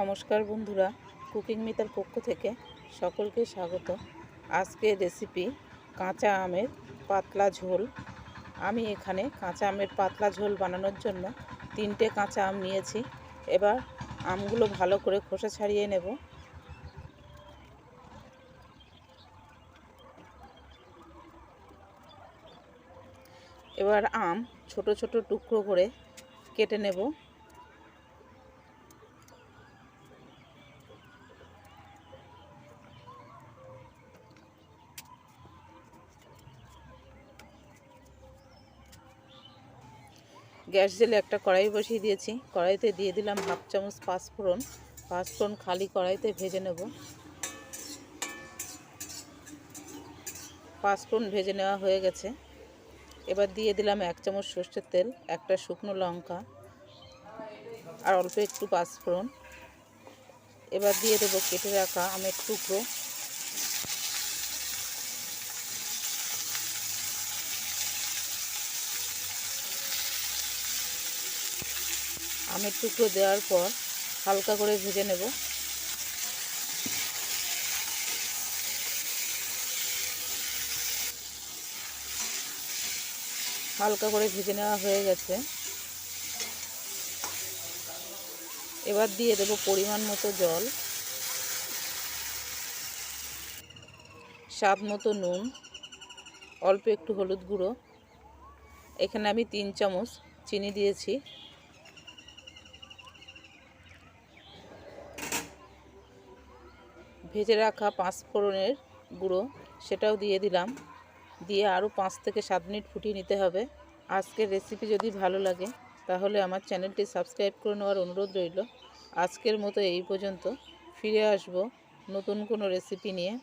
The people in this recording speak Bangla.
নমস্কার বন্ধুরা, কুকিং মিতার পক্ষ থেকে সকলকে স্বাগত। আজকের রেসিপি কাঁচা আমের পাতলা ঝোল। আমি এখানে কাঁচা আমের পাতলা ঝোল বানানোর জন্য তিনটে কাঁচা আম নিয়েছি। এবার আমগুলো ভালো করে খোসা ছাড়িয়ে নেব। এবার আম ছোট ছোট টুকরো করে কেটে নেব। গ্যাস জেলে একটা কড়াই বসিয়ে দিয়েছি। কড়াইতে দিয়ে দিলাম হাফ চামচ পাঁচফোড়ন। পাঁচফোড়ন খালি কড়াইতে ভেজে নেব। পাঁচফোড়ন ভেজে নেওয়া হয়ে গেছে। এবার দিয়ে দিলাম এক চামচ সর্ষের তেল, একটা শুকনো লঙ্কা, আর অল্প একটু পাঁচফোড়ন। এবার দিয়ে দেবো কেটে রাখা আমের টুকরো। আমের টুকরো দেওয়ার পর হালকা করে ভেজে নেব। হালকা করে ভেজে নেওয়া হয়ে গেছে। এবার দিয়ে দেব পরিমাণ মতো জল। স্বাদ মতো নুন। অল্প একটু হলুদ গুঁড়ো। এখানে আমি তিন চামচ চিনি দিয়েছি। ভেজে রাখা পাঁচফোড়নের গুঁড়ো সেটাও দিয়ে দিলাম। দিয়ে আরও পাঁচ থেকে সাত মিনিট ফুটিয়ে নিতে হবে। আজকের রেসিপি যদি ভালো লাগে, তাহলে আমার চ্যানেলটি সাবস্ক্রাইব করে নেওয়ার অনুরোধ রইল। আজকের মতো এই পর্যন্ত। ফিরে আসব নতুন কোনো রেসিপি নিয়ে।